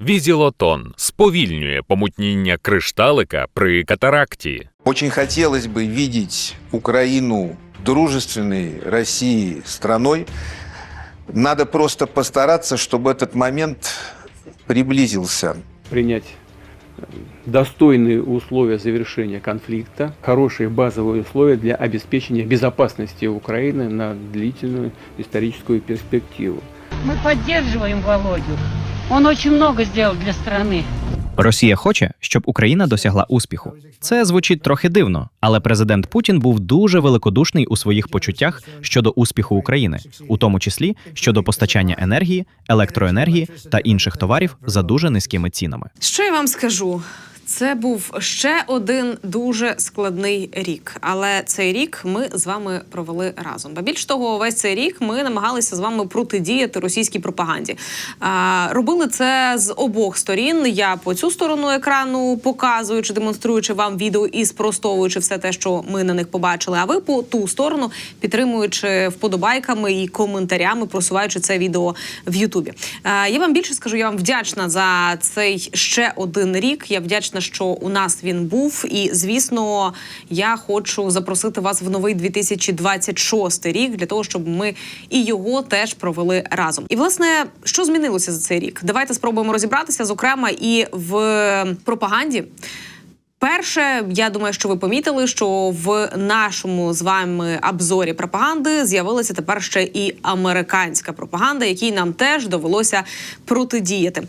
Візілотон сповільнює помутніння кришталика при катаракті. Очень хотелось бы видеть Украину дружественной России страной. Надо просто постараться, чтобы этот момент приблизился. принять э, достойные условия завершения конфликта, хорошие базовые условия для обеспечения безопасности Украины на длительную историческую перспективу. Мы поддерживаем Володю. Он очень много сделал для страны. Росія хоче, щоб Україна досягла успіху. Це звучить трохи дивно, але президент Путін був дуже великодушний у своїх почуттях щодо успіху України, у тому числі щодо постачання енергії, електроенергії та інших товарів за дуже низькими цінами. Що я вам скажу? Це був ще один дуже складний рік. Але цей рік ми з вами провели разом. Ба більш того, весь цей рік ми намагалися з вами протидіяти російській пропаганді. А, робили це з обох сторін. Я по цю сторону екрану показуючи, демонструючи вам відео і спростовуючи все те, що ми на них побачили. А ви по ту сторону підтримуючи вподобайками і коментарями, просуваючи це відео в Ютубі. Е, Я вам більше скажу, я вам вдячна за цей ще один рік. Я вдячна, що у нас він був. І звісно, я хочу запросити вас в новий 2026 рік для того, щоб ми і його теж провели разом. І власне, що змінилося за цей рік? Давайте спробуємо розібратися, зокрема, і в пропаганді. Перше, я думаю, що ви помітили, що в нашому з вами обзорі пропаганди з'явилася тепер ще і американська пропаганда, якій нам теж довелося протидіяти.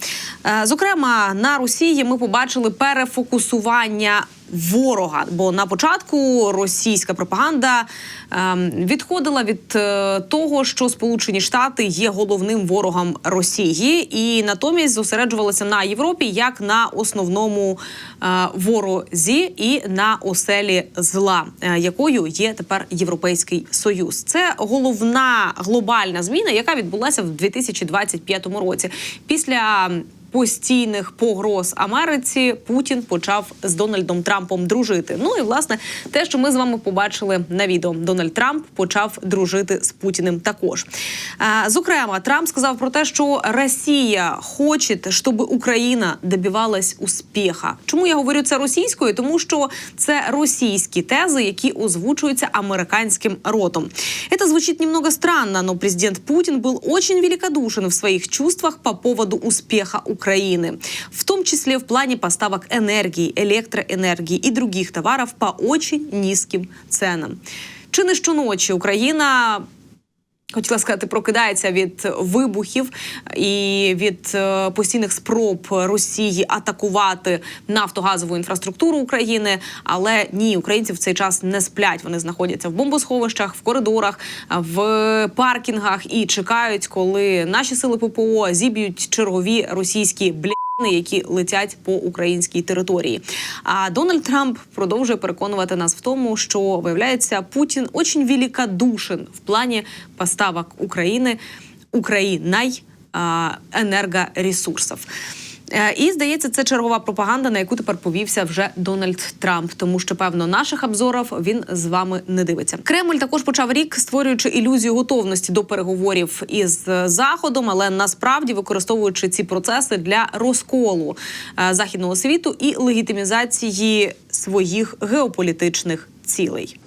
Е, Зокрема, на Росії ми побачили перефокусування. Ворога, бо на початку російська пропаганда ем, відходила від е, того, що Сполучені Штати є головним ворогом Росії, і натомість зосереджувалася на Європі як на основному е, ворозі і на оселі зла, е, якою є тепер Європейський Союз. Це головна глобальна зміна, яка відбулася в 2025 році. Після постійних погроз Америці Путін почав з Дональдом Трампом дружити. Ну і власне те, що ми з вами побачили на відео, Дональд Трамп почав дружити з Путіним. Також зокрема, Трамп сказав про те, що Росія хоче, щоб Україна добивалась успіха. Чому я говорю це російською? Тому що це російські тези, які озвучуються американським ротом. Это звучит немного странно, но президент Путин был очень великодушен в своих чувствах по поводу успеха Украины, в том числе в плане поставок энергии, электроэнергии и других товаров по очень низким ценам. Чи не щоночі Україна Хотіла сказати, прокидається від вибухів і від е, постійних спроб Росії атакувати нафтогазову інфраструктуру України. Але ні, українці в цей час не сплять. Вони знаходяться в бомбосховищах, в коридорах, в паркінгах і чекають, коли наші сили ППО зіб'ють чергові російські бля. Які летять по українській території, а Дональд Трамп продовжує переконувати нас в тому, що виявляється Путін очень великодушен в плані поставок України Українай а, енергоресурсів. Е, І здається, це чергова пропаганда, на яку тепер повівся вже Дональд Трамп, тому що певно наших обзорів він з вами не дивиться. Кремль також почав рік, створюючи ілюзію готовності до переговорів із заходом, але насправді використовуючи ці процеси для розколу е, західного світу і легітимізації своїх геополітичних цілей.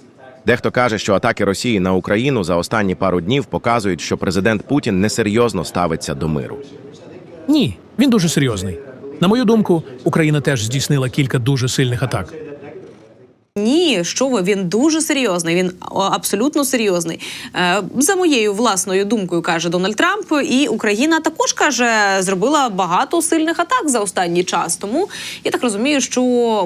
Дехто каже, що атаки Росії на Україну за останні пару днів показують, що президент Путін несерйозно ставиться до миру. Ні, він дуже серйозний. На мою думку, Україна теж здійснила кілька дуже сильних атак. Ні, що ви він дуже серйозний. Він абсолютно серйозний. Е, за моєю власною думкою каже Дональд Трамп, і Україна також каже, зробила багато сильних атак за останній час. Тому я так розумію, що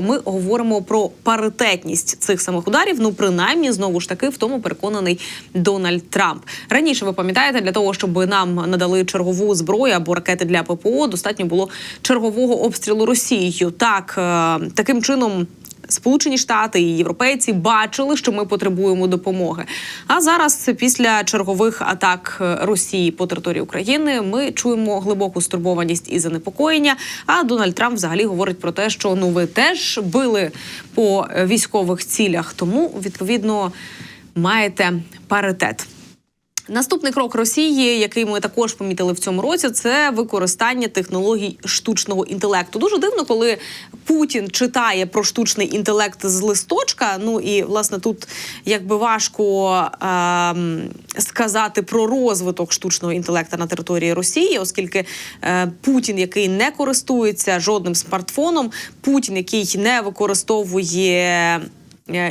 ми говоримо про паритетність цих самих ударів. Ну, принаймні, знову ж таки, в тому переконаний Дональд Трамп. Раніше ви пам'ятаєте, для того, щоб нам надали чергову зброю або ракети для ППО, достатньо було чергового обстрілу Росією. Так е, таким чином. Сполучені Штати і європейці бачили, що ми потребуємо допомоги. А зараз, після чергових атак е, Росії по території України, ми чуємо глибоку стурбованість і занепокоєння. А Дональд Трамп взагалі говорить про те, що ну ви теж били по е, військових цілях, тому відповідно маєте паритет. Наступний крок Росії, який ми також помітили в цьому році, це використання технологій штучного інтелекту. Дуже дивно, коли Путін читає про штучний інтелект з листочка. Ну і власне тут якби важко ем, сказати про розвиток штучного інтелекту на території Росії, оскільки е, Путін, який не користується жодним смартфоном, Путін, який не використовує е,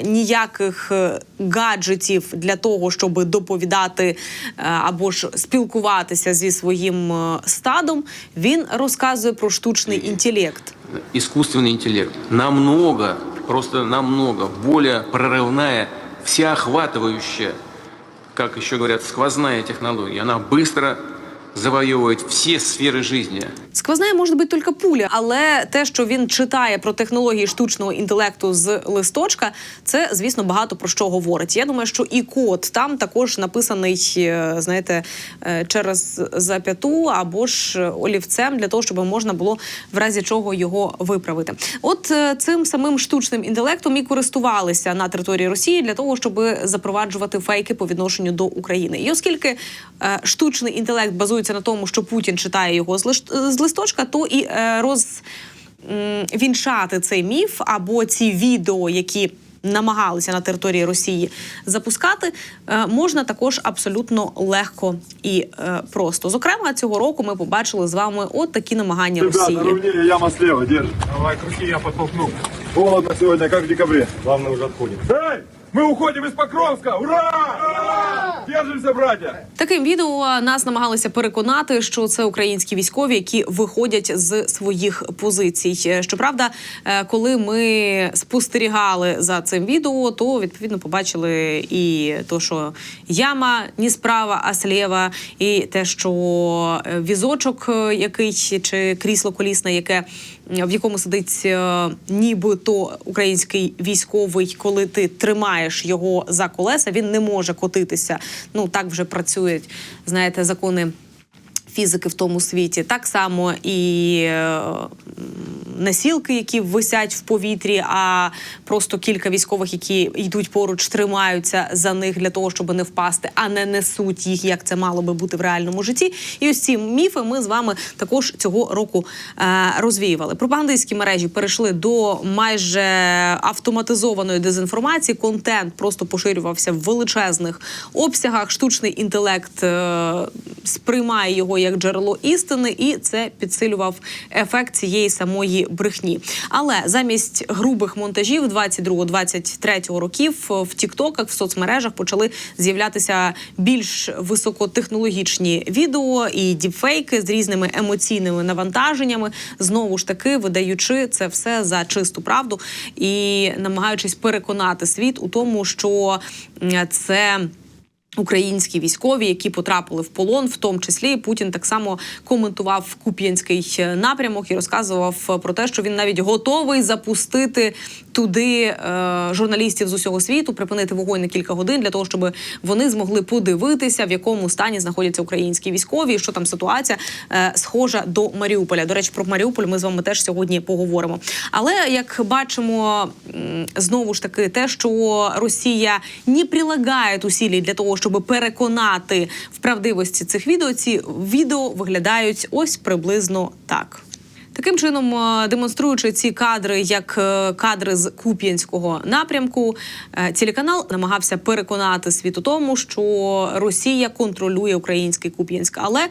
ніяких е, гаджетів для того, щоб доповідати е, або ж спілкуватися зі своїм е, стадом, він розказує про штучний інтелект. искусственный интеллект намного, просто намного более прорывная, всеохватывающая, как еще говорят, сквозная технология. Она быстро завоевывает все сферы жизни. Сквозная може бути тільки пуля, але те, що він читає про технології штучного інтелекту з листочка, це звісно багато про що говорить. Я думаю, що і код там також написаний, е, знаєте, е, через зап'яту або ж олівцем для того, щоб можна було в разі чого його виправити. От е, цим самим штучним інтелектом і користувалися на території Росії для того, щоб запроваджувати фейки по відношенню до України. І оскільки штучний інтелект базується на тому, що Путін читає його з листочка, то і е, роз м, вінчати цей міф або ці відео, які намагалися на території Росії запускати, е, можна також абсолютно легко і е, просто. Зокрема, цього року ми побачили з вами от такі намагання Росії. ровнее, яма слева, держи. Давай, крути, я подтолкну. Холодно сегодня, как в декабре. Главное, уже отходим. Эй, мы уходим из Покровска! Ура! Держимся, братья! Таким відео нас намагалися переконати, що це українські військові, які виходять з своїх позицій. Щоправда, е, коли ми спостерігали за цим відео, то відповідно побачили і то, що яма не справа, а сліва, і те, що е, візочок, е, який чи крісло колісне, яке в якому сидить е, нібито український військовий, коли ти тримаєш його за колеса, він не може котитися. Ну так вже працюють, знаєте, закони. Фізики в тому світі так само і е, насілки, які висять в повітрі, а просто кілька військових, які йдуть поруч, тримаються за них для того, щоб не впасти, а не несуть їх, як це мало би бути в реальному житті. І ось ці міфи ми з вами також цього року е, розвіювали. Пропагандистські мережі перейшли до майже автоматизованої дезінформації. Контент просто поширювався в величезних обсягах. Штучний інтелект е, сприймає його як джерело істини, і це підсилював ефект цієї самої брехні. Але замість грубих монтажів 22-23 років в Тіктоках в соцмережах почали з'являтися більш високотехнологічні відео і діпфейки з різними емоційними навантаженнями, знову ж таки видаючи це все за чисту правду і намагаючись переконати світ у тому, що це. Українські військові, які потрапили в полон, в тому числі Путін так само коментував Куп'янський напрямок і розказував про те, що він навіть готовий запустити туди е, журналістів з усього світу, припинити вогонь на кілька годин для того, щоб вони змогли подивитися, в якому стані знаходяться українські військові, і що там ситуація е, схожа до Маріуполя. До речі, про Маріуполь ми з вами теж сьогодні поговоримо. Але як бачимо, знову ж таки, те, що Росія не прилагає усілій для того, щоб переконати в правдивості цих відео, ці відео виглядають ось приблизно так. Таким чином, е, демонструючи ці кадри як е, кадри з Куп'янського напрямку, е, телеканал намагався переконати світ у тому, що Росія контролює український Куп'янськ. Але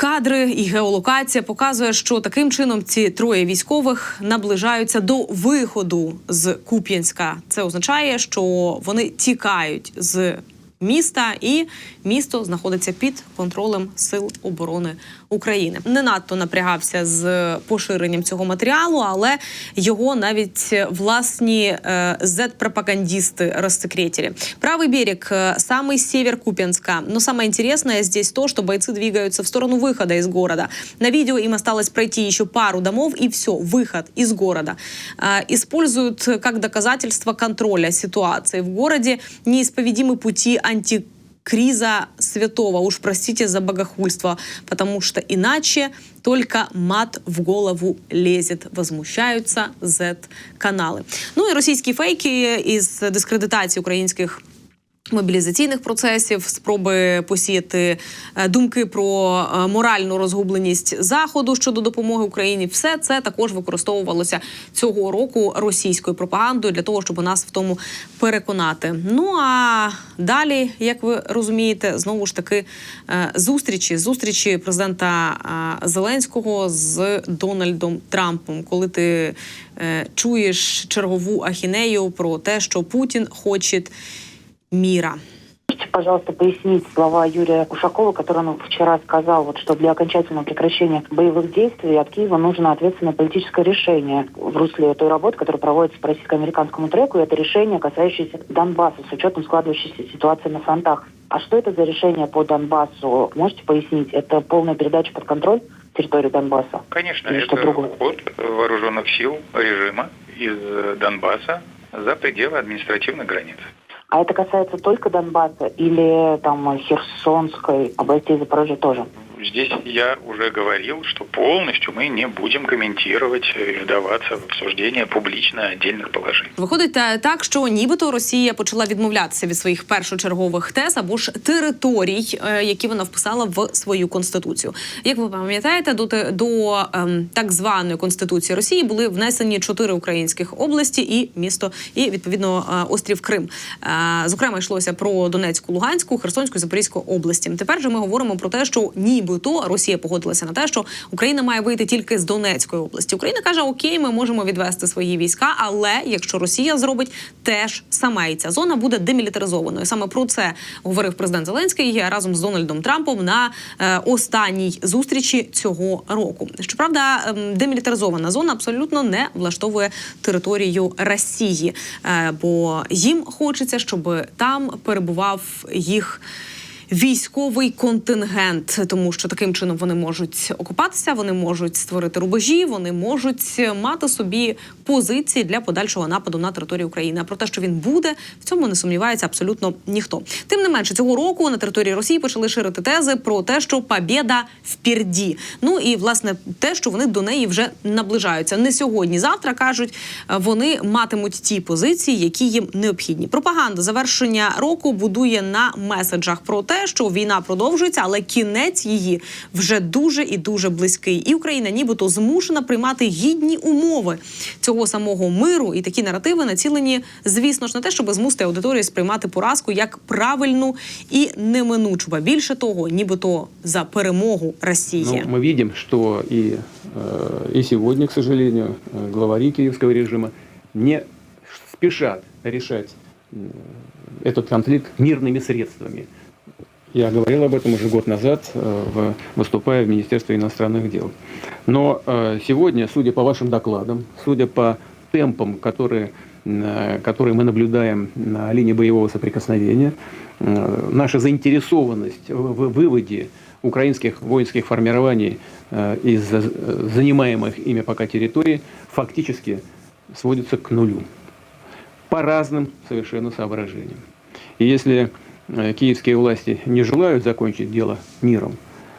Кадри і геолокація показує, що таким чином ці троє військових наближаються до виходу з Куп'янська. Це означає, що вони тікають з міста, і місто знаходиться під контролем сил оборони України. Не надто напрягався з поширенням цього матеріалу, але його навіть власні е, Z-пропагандисты рассекретили. Правый берег, э, самый север Купянска. Но самое интересное здесь то, что бойцы двигаются в сторону выхода из города. На видео им осталось пройти еще пару домов, и все, выход из города. Э, Используют как доказательство контроля ситуации в городе неисповедимы пути анти криза святого. Уж простите за богохульство, потому что иначе только мат в голову лезет. Возмущаются Z-канали. Ну і російські фейки із дискредитації українських Мобілізаційних процесів, спроби посіяти е, думки про е, моральну розгубленість заходу щодо допомоги Україні, все це також використовувалося цього року російською пропагандою для того, щоб нас в тому переконати. Ну а далі, як ви розумієте, знову ж таки е, зустрічі зустрічі президента Зеленського з Дональдом Трампом, коли ти чуєш чергову ахінею про те, що Путін хоче мира. Можете, пожалуйста, пояснить слова Юрия Ушакова, который он вчера сказал, вот, что для окончательного прекращения боевых действий от Киева нужно ответственное политическое решение в русле той работы, которая проводится по российско-американскому треку, и это решение, касающееся Донбасса, с учетом складывающейся ситуации на фронтах. А что это за решение по Донбассу? Можете пояснить? Это полная передача под контроль территории Донбасса? Конечно, Или это другое? уход вооруженных сил режима из Донбасса за пределы административных границ. А это касается только Донбасса или там Херсонской областей Запорожья тоже? Здесь я уже говорил, что полностью мы не будем комментировать и вдаваться в обсуждение публично отдельных положений. Виходить так, що нібито Росія почала відмовлятися від своїх першочергових тез або ж територій, е, які вона вписала в свою конституцію. Як ви пам'ятаєте, до, до ем, так званої конституції Росії були внесені чотири українських області і місто, і відповідно е, острів Крим. Е, Зокрема, йшлося про Донецьку, Луганську, Херсонську, Запорізьку області. Тепер же ми говоримо про те, що нібито Росія погодилася на те, що Україна має вийти тільки з Донецької області. Україна каже: Окей, ми можемо відвести свої війська, але якщо Росія зробить теж саме і ця зона буде демілітаризованою. Саме про це говорив президент Зеленський разом з Дональдом Трампом на е, останній зустрічі цього року. Щоправда, ем, демілітаризована зона абсолютно не влаштовує територію Росії, е, бо їм хочеться, щоб там перебував їх. Військовий контингент, тому що таким чином вони можуть окупатися, вони можуть створити рубежі, вони можуть мати собі позиції для подальшого нападу на територію України. А про те, що він буде, в цьому не сумнівається абсолютно ніхто. Тим не менше, цього року на території Росії почали ширити тези про те, що побєда вперді. Ну і власне те, що вони до неї вже наближаються. Не сьогодні, завтра кажуть, вони матимуть ті позиції, які їм необхідні. Пропаганда завершення року будує на меседжах про те, що війна продовжується, але кінець її вже дуже і дуже близький. І Україна, нібито змушена приймати гідні умови цього самого миру. І такі наративи націлені, звісно ж, на те, щоб змусити аудиторію сприймати поразку як правильну і неминучу. Ба більше того, нібито за перемогу Росії. Но мы видим, что и, э, и сегодня, к сожалению, э, главари киевского режима не спешат решать э, этот конфликт мирными средствами. Я говорил об этом уже год назад, э, выступая в Министерстве иностранных дел. Но э, сегодня, судя по вашим докладам, судя по темпам, которые, э, которые мы наблюдаем на линии боевого соприкосновения, наша заинтересованность в выводе украинских воинских формирований из за- занимаемых ими пока территорий фактически сводится к нулю по разным совершенно соображениям. И если киевские власти не желают закончить дело миром,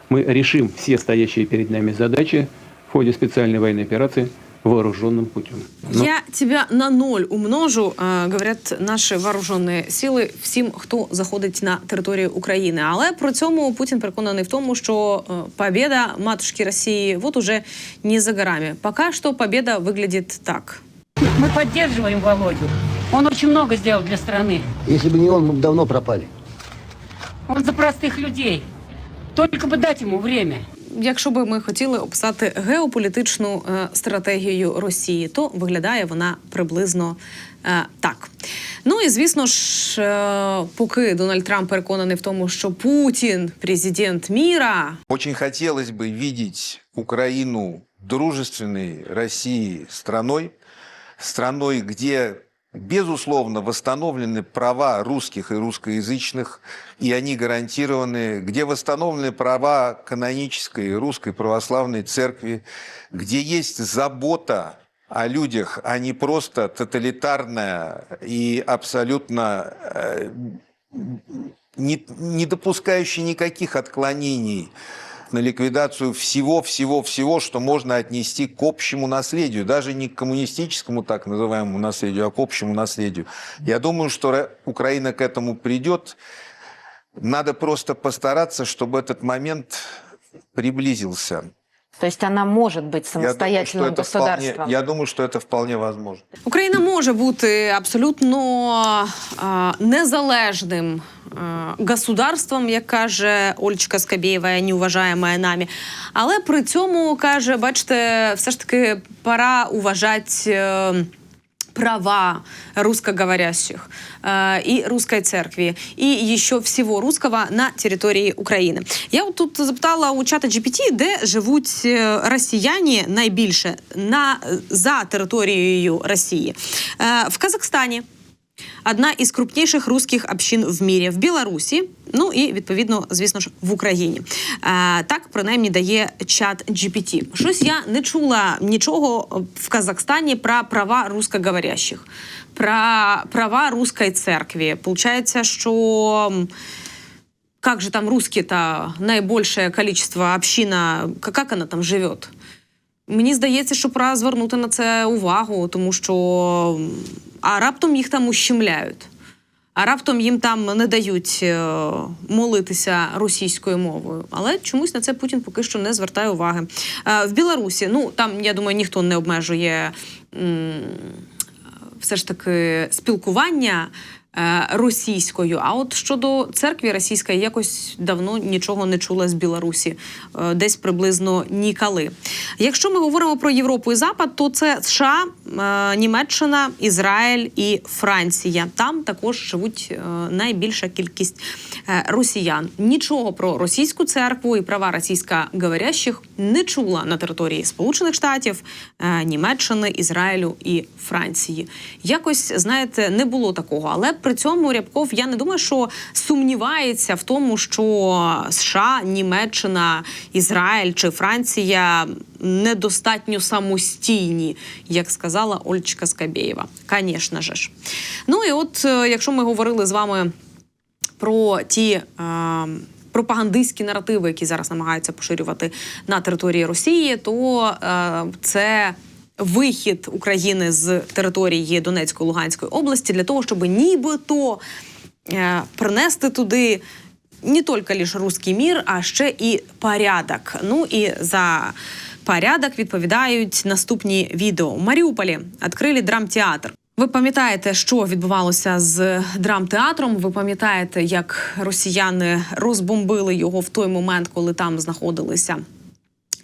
мы решим все стоящие перед нами задачи в ходе специальной военной операции вооруженным путем. Но- Я тебя на ноль умножу, е, говорять наші вооружені сили всім, хто заходить на територію України. Але при цьому Путін переконаний в тому, що е, победа матушки Росії вот уже не за горами. Пока що победа выглядит так. Мы поддерживаем Володю. Он очень много сделал для страны. Если бы не он, мы бы давно пропали. Он за простых людей. Только бы дать ему время. Якщо би ми хотіли описати геополітичну е, стратегію Росії, то виглядає вона приблизно е, так. Ну і звісно ж, е, поки Дональд Трамп переконаний в тому, що Путін президент міра, Очень хотелось бы видеть Украину дружественной России страной, страной, где, безусловно, восстановлены права русских и русскоязычных, и они гарантированы, где восстановлены права канонической русской православной церкви, где есть забота о людях, а не просто тоталитарная и абсолютно э, не, не допускающая никаких отклонений на ликвидацию всего-всего-всего, что можно отнести к общему наследию, даже не к коммунистическому так называемому наследию, а к общему наследию. Я думаю, что Ра- Украина к этому придет. Надо просто постараться, чтобы этот момент приблизился. То есть она может быть Я думаю, что самостоятельным это вполне, государством. я думаю, что это вполне возможно. Україна може бути абсолютно а, незалежним а, государством, як каже Ольчка Скабєєва, неуважаєма нами. Але при цьому каже, бачите, все ж таки пора уважати. права русскоговорящих э, и русской церкви, и еще всего русского на территории Украины. Я вот тут запитала у чата GPT, де живуть е, росіяни найбільше на, за територією Росії. Э, в Казахстані. Одна із крупніших русських общин в мірі в Білорусі, ну і відповідно, звісно ж, в Україні. Е, так принаймні дає чат GPT. Щось я не чула нічого в Казахстані про права русскоговорящих, про права русской церкви. Получається, що как же там русские-то наибольшее количество община, к- как она там живет? Мені здається, що пора звернути на це увагу, тому що а раптом їх там ущемляють. А раптом їм там не дають е, молитися російською мовою. Але чомусь на це Путін поки що не звертає уваги. Е, В Білорусі, ну там я думаю, ніхто не обмежує все ж таки спілкування російською. А от щодо церкви російської, якось давно нічого не чула з Білорусі, е, десь приблизно ніколи. Якщо ми говоримо про Європу і Запад, то це США, е, Німеччина, Ізраїль і Франція. Там також живуть е, найбільша кількість е, росіян. Нічого про російську церкву і права російськоговорящих не чула на території Сполучених Штатів, е, Німеччини, Ізраїлю і Франції. Якось знаєте, не було такого. Але при цьому Рябков я не думаю, що сумнівається в тому, що США, Німеччина, Ізраїль чи Франція недостатньо самостійні, як сказала Ольчка Скабєєва. Звісно ж. Ну і от, е, якщо ми говорили з вами про ті. Е, Пропагандистські наративи, які зараз намагаються поширювати на території Росії, то е, це вихід України з території Донецької Луганської області для того, щоб нібито е, принести туди не тільки лише русський мір, а ще і порядок. Ну і за порядок відповідають наступні відео. У Маріуполі відкрили драмтеатр. Ви пам'ятаєте, що відбувалося з драмтеатром? Ви пам'ятаєте, як росіяни розбомбили його в той момент, коли там знаходилися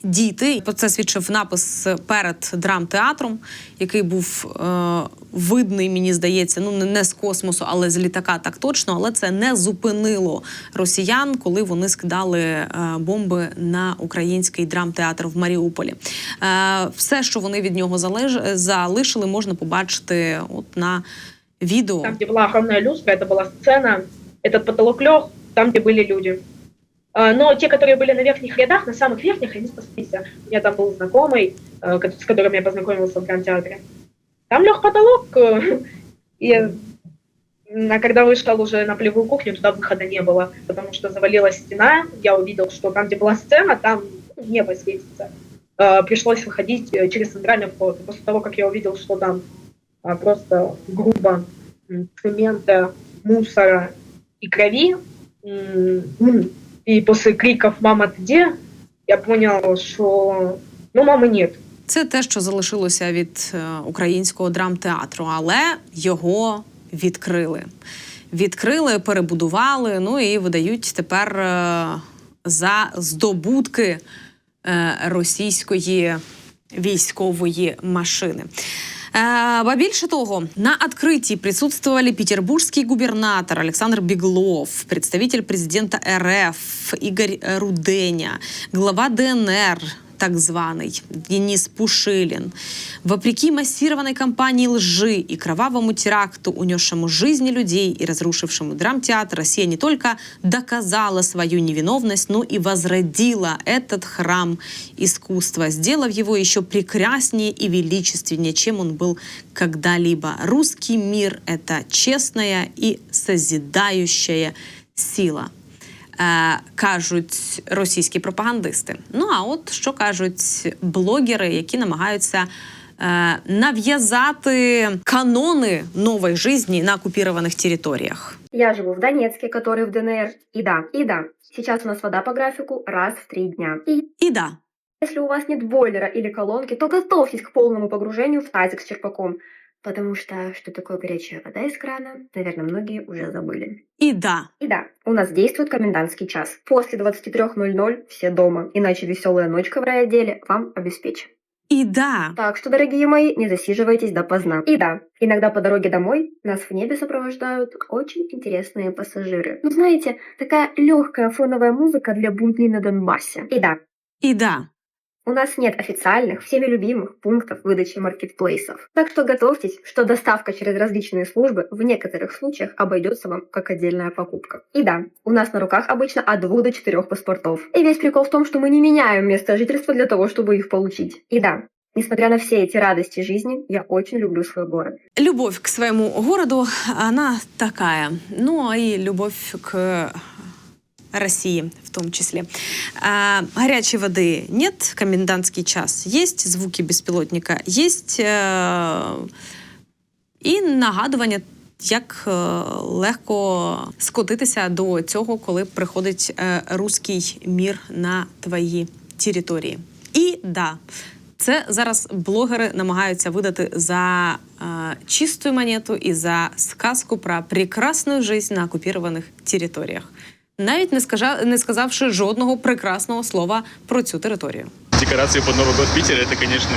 діти. Про це свідчив напис перед драмтеатром, який був е, видний, мені здається, ну не- не з космосу, але з літака так точно. Але це не зупинило росіян, коли вони скидали е, бомби на український драмтеатр в Маріуполі. Е, все, що вони від нього залеж- залишили, можна побачити от на відео. Там, где была огромная люстра, это была сцена, этот потолок лег, там, где были люди. А, Но те, которые были на верхних рядах, на самых верхних, они спаслись. У меня там был знакомый, э, с которым я познакомился в драмтеатре. Там лег потолок, э, и а когда вышел уже на полевую кухню, туда выхода не было, потому что завалилась стена. Я увидел, что там, где была сцена, там ну, небо светится. Э, Пришлось выходить через центральный вход. После того, как я увидел, что там просто грубо цемента, мусора и крови, и после криков «Мама, ты где?» я понял, что ну, мамы нет. Це те, що залишилося від е, українського драмтеатру, але його відкрили. Відкрили, перебудували. Ну і видають тепер е, за здобутки е, російської військової машини. Э, Ба більше того, на открытии присутствовали петербургский губернатор Александр Беглов, представитель президента РФ Игорь Руденя, глава ДНР так званый Денис Пушилин. Вопреки массированной кампании лжи и кровавому теракту, унесшему жизни людей и разрушившему драмтеатр, Россия не только доказала свою невиновность, но и возродила этот храм искусства, сделав его еще прекраснее и величественнее, чем он был когда-либо. Русский мир — это честная и созидающая сила е, кажуть російські пропагандисти. Ну а от що кажуть блогери, які намагаються е, нав'язати канони нової житті на окупованих територіях. Я живу в Донецке, который в ДНР. И да, и да, сейчас у нас вода по графику раз в три дня. И, и да. Если у вас нет бойлера или колонки, то готовьтесь к полному погружению в тазик с черпаком. Потому что, что такое горячая вода из крана, наверное, многие уже забыли. И да. И да, у нас действует комендантский час. После 23.00 все дома, иначе веселая ночка в райотделе вам обеспечен. И да. Так что, дорогие мои, не засиживайтесь допоздна. И да, иногда по дороге домой нас в небе сопровождают очень интересные пассажиры. Ну, знаете, такая легкая фоновая музыка для будней на Донбассе. И да. И да. У нас нет официальных, всеми любимых пунктов выдачи маркетплейсов. Так что готовьтесь, что доставка через различные службы в некоторых случаях обойдется вам как отдельная покупка. И да, у нас на руках обычно от двух до четырех паспортов. И весь прикол в том, что мы не меняем место жительства для того, чтобы их получить. И да, Несмотря на все эти радости жизни, я очень люблю свой город. Любовь к своему городу, она такая. Ну, а и любовь к России в том числе. А, горячей воды нет, комендантский час есть, звуки беспилотника есть, э, і нагадування, як е, легко скотитися до цього, коли приходить е, руський мір на твої території. І да, це зараз блогери намагаються видати за е, чисту монету і за сказку про прекрасну життя на окупованих територіях навіть не скажа, не сказавши жодного прекрасного слова про цю територію. Декорации под Новый год в Питере, это, конечно,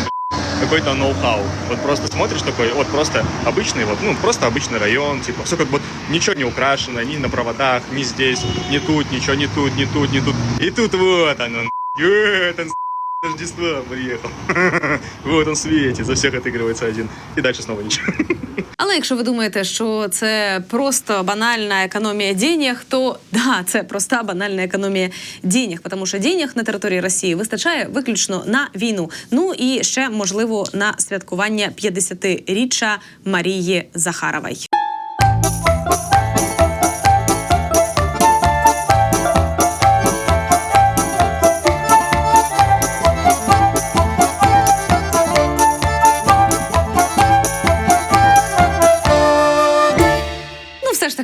какой-то ноу-хау. Вот просто смотришь такой, вот просто обычный, вот, ну, просто обычный район, типа, все как бы ничего не украшено, ни на проводах, ни здесь, ни тут, ничего, ни тут, ни тут, ни тут. И тут вот оно, э, это Рождество приехал. Вот он светит, за всех отыгрывается один. И дальше снова ничего. Але якщо ви думаєте, що це просто банальна економія денег, то да, це проста банальна економія денег, тому що денег на території Росії вистачає виключно на війну. Ну і ще можливо на святкування 50-річчя Марії Захарової.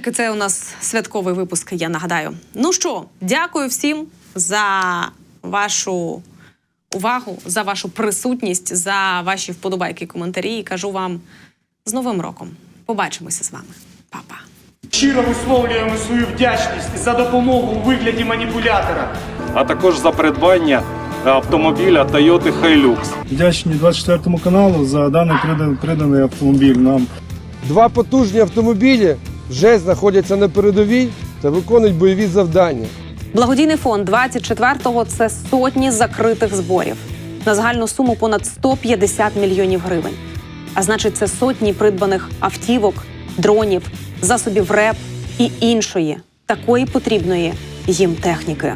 Все це у нас святковий випуск, я нагадаю. Ну що, дякую всім за вашу увагу, за вашу присутність, за ваші вподобайки, коментарі. І кажу вам з Новим роком. Побачимося з вами. Па-па. Щиро висловлюємо свою вдячність за допомогу у вигляді маніпулятора. а також за придбання автомобіля Toyota Hilux. Вдячні 24 каналу за даний приданий автомобіль нам. Два потужні автомобілі вже знаходяться на передовій та виконують бойові завдання. Благодійний фонд 24-го – це сотні закритих зборів на загальну суму понад 150 мільйонів гривень. А значить, це сотні придбаних автівок, дронів, засобів РЕП і іншої такої потрібної їм техніки.